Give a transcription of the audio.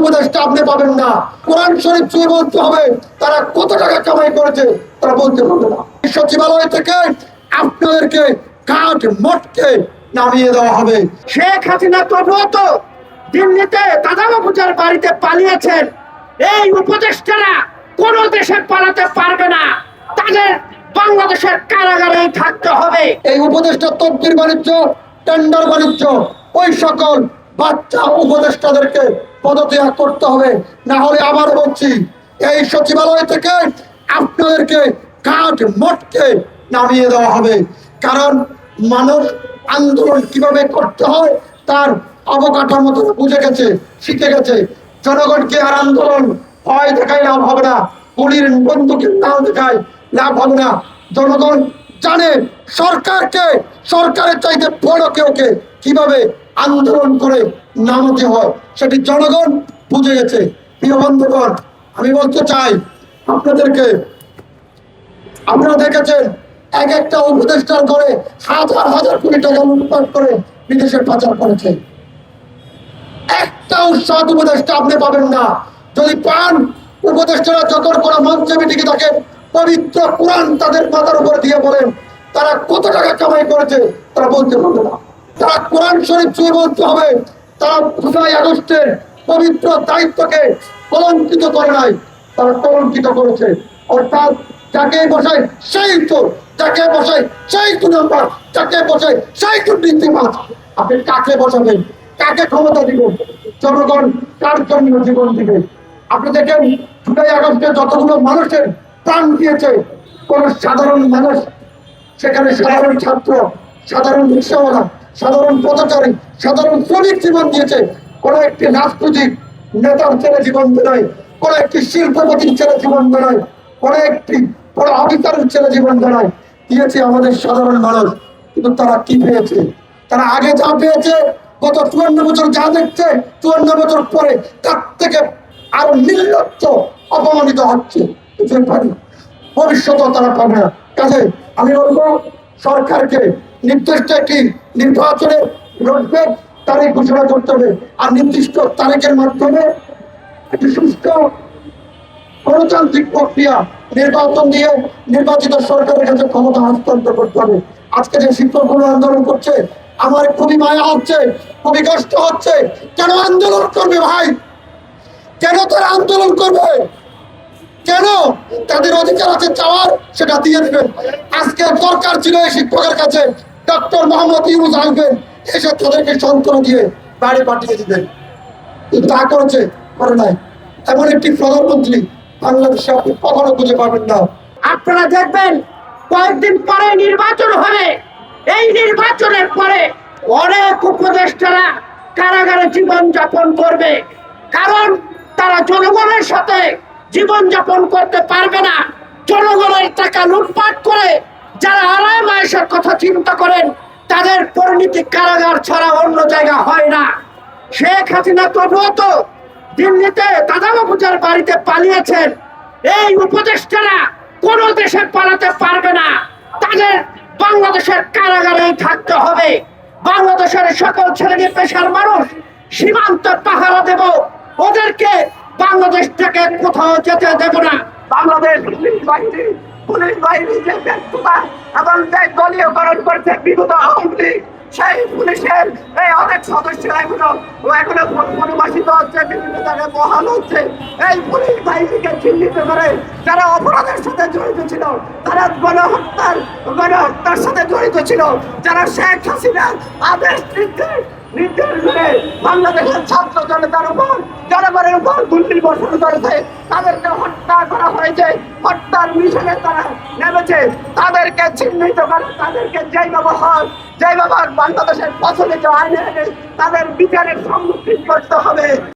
উপদেশটা আপনি পাবেন না। কোরআন শরীফ বলতে হবে, তারা কত টাকা কামাই করেছে, তারা বলতে পারবে না। সচিবালয় থেকে আপনাদেরকে কাঠ নামিয়ে দেওয়া হবে। শেখ হাসিনা তবুও তো দিল্লিতে পূজার বাড়িতে পালিয়েছেন। এই উপদেষ্টারা কোন দেশে পালাতে পারবে না। তাদের বাংলাদেশের কারাগারেই থাকতে হবে। এই উপদেষ্টা তদ্বির বাণিজ্য, টেন্ডার বাণিজ্য, ওই সকল বাচ্চা উপদেষ্টাদেরকে পদত্যাগ করতে হবে, না হলে আবার বলছি, এই সচিবালয় থেকে আপনাদেরকে কাঠ মটকে নামিয়ে দেওয়া হবে। কারণ মানুষ আন্দোলন কীভাবে করতে হয়, তার অবকাঠামো তো বুঝে গেছে, শিখে গেছে। জনগণকে আর আন্দোলন ভয় দেখায় লাভ হবে না, গুলির বন্দুকের নাম দেখায় লাভ হবে না। জনগণ জানে, সরকারকে, সরকারের চাইতে বড় কেউকে কীভাবে আন্দোলন করে নামাতে হয়। সেটি জনগণ বুঝে গেছে। প্রিয় বন্ধুগণ, আমি বলতে চাই আপনাদেরকে, আপনারা দেখেছেন, এক একটা উপদেষ্টার করে হাজার হাজার কোটি টাকা লুটপাট করে বিদেশে পাচার করেছে। একটা উৎসাহ উপদেষ্টা আপনি পাবেন না। যদি পান, উপদেষ্টারা যখন কোনো মঞ্চে মিটিকে থাকেন পবিত্র কোরআন তাদের মাথার উপরে দিয়ে বলেন, তারা কত টাকা কামাই করেছে, তারা বলতে পারবে না। তারা কোরআন শরীফ ছুঁয়ে বলতে হবে তারা জুলাই আগস্টের পবিত্র দায়িত্বকে কলঙ্কিত করে নাই, তারা কলঙ্কিত করেছে। অর্থাৎ যাকে বসাই সেই তো যাকে বসাই সেই তো নাম্বার যাকে বসায় সেই তো নীতিমাত আপনি কাকে বসাবেন? কাকে ক্ষমতা দিব জনগণ কার জন্য জীবন দিবে? আপনি দেখেন, জুলাই আগস্টে যতগুলো মানুষের প্রাণ দিয়েছে, কোন সাধারণ মানুষ, সেখানে সাধারণ ছাত্র, সাধারণ রিক্সাওয়ালা সাধারণ পথচারী, সাধারণ শ্রমিক জীবন দিয়েছে। কোন একটি রাজনৈতিক নেতার ছেলে জীবন দেয়, কোন একটি শিল্পপতির ছেলে জীবন দেয়, কোন একটি বড় অফিসারের ছেলে জীবন দেয়। দিয়েছে আমাদের সাধারণ মানুষ, কিন্তু তারা কি পেয়েছে? তারা আগে যা পেয়েছে, গত চুয়ান্ন বছর যা দেখছে, চুয়ান্ন বছর পরে তার থেকে আরও নির্লজ্জ অপমানিত হচ্ছে। ভবিষ্যতেও তারা পাবে না। কাজে আমি বলব, সরকারকে নির্দিষ্ট একটি নির্বাচনের রোডম্যাপ তারিখ ঘোষণা করতে হবে। আর নির্দিষ্ট তারিখের মাধ্যমে একটি সুস্থ গণতান্ত্রিক প্রক্রিয়া নির্বাচন দিয়ে নির্বাচিত সরকারের কাছে ক্ষমতা হস্তান্তর করতে হবে। আজকে যে শিক্ষকগুলো আন্দোলন করছে, আমার খুবই মায়া হচ্ছে, খুবই কষ্ট হচ্ছে। কেন আন্দোলন করবে ভাই? কেন তারা আন্দোলন করবে? কেন? তাদের অধিকার আছে চাওয়ার, সেটা দিয়ে দেবেন। আজকে দরকার ছিল এই শিক্ষকের কাছে ডক্টর মোহাম্মদ ইউনুস আসবেন, এসে তাদেরকে সন্ত্রাস দিয়ে বাড়ি পাঠিয়ে কিন্তু তা করেছে, করে নাই। এমন একটি প্রধানমন্ত্রী বাংলাদেশে আপনি কখনো খুঁজে পাবেন না। আপনারা দেখবেন, কয়েকদিন পরে নির্বাচন হবে। এই নির্বাচনের পরে অনেক উপদেষ্টারা কারাগারে জীবন যাপন করবে। কারণ তারা জনগণের সাথে জীবন যাপন করতে পারবে না। জনগণের টাকা লুটপাট করে যারা আরাম আয়েসের কথা চিন্তা করেন, তাদের পরিণতি কারাগার ছাড়া অন্য জায়গা হয় না। শেখ হাসিনা তবুও তো দিল্লিতে দাদাবা পূজার বাড়িতে পালিয়েছেন। এই উপদেষ্টারা কোন দেশে পালাতে পারবে না। তাদের বাংলাদেশের কারাগারেই থাকতে হবে। বাংলাদেশের সকল শ্রেণি পেশার মানুষ সীমান্ত পাহারা দেব। ওদেরকে বাংলাদেশ থেকে কোথাও যেতে দেব না। বাংলাদেশ বাহিনী, পুলিশ বাহিনী যে ব্যর্থতা এবং যে দলীয়করণ করছে বিগত আওয়ামী লীগ, সেই পুলিশের এই অনেক সদস্যরা এখনও এখনও অনুবাসিত হচ্ছে, বিভিন্ন জায়গায় বহাল হচ্ছে। এই পুলিশ বাহিনীকে চিহ্নিত করে যারা অপরাধের সাথে জড়িত ছিল, তারা গণহত্যার গণহত্যার সাথে জড়িত ছিল, যারা শেখ হাসিনার আদেশ নির্দেশ বাংলাদেশের ছাত্র জনতার উপর, জনগণের উপর গুলি বর্ষণ করেছে। তাদেরকে হত্যা করা হয়েছে। হত্যার মিশনে তারা নেমেছে। তাদেরকে চিহ্নিত করে, তাদেরকে যেই ব্যবহার যেই ব্যবহার বাংলাদেশের প্রচলিত আইনে তাদের বিচারের সম্মুখীন করতে হবে।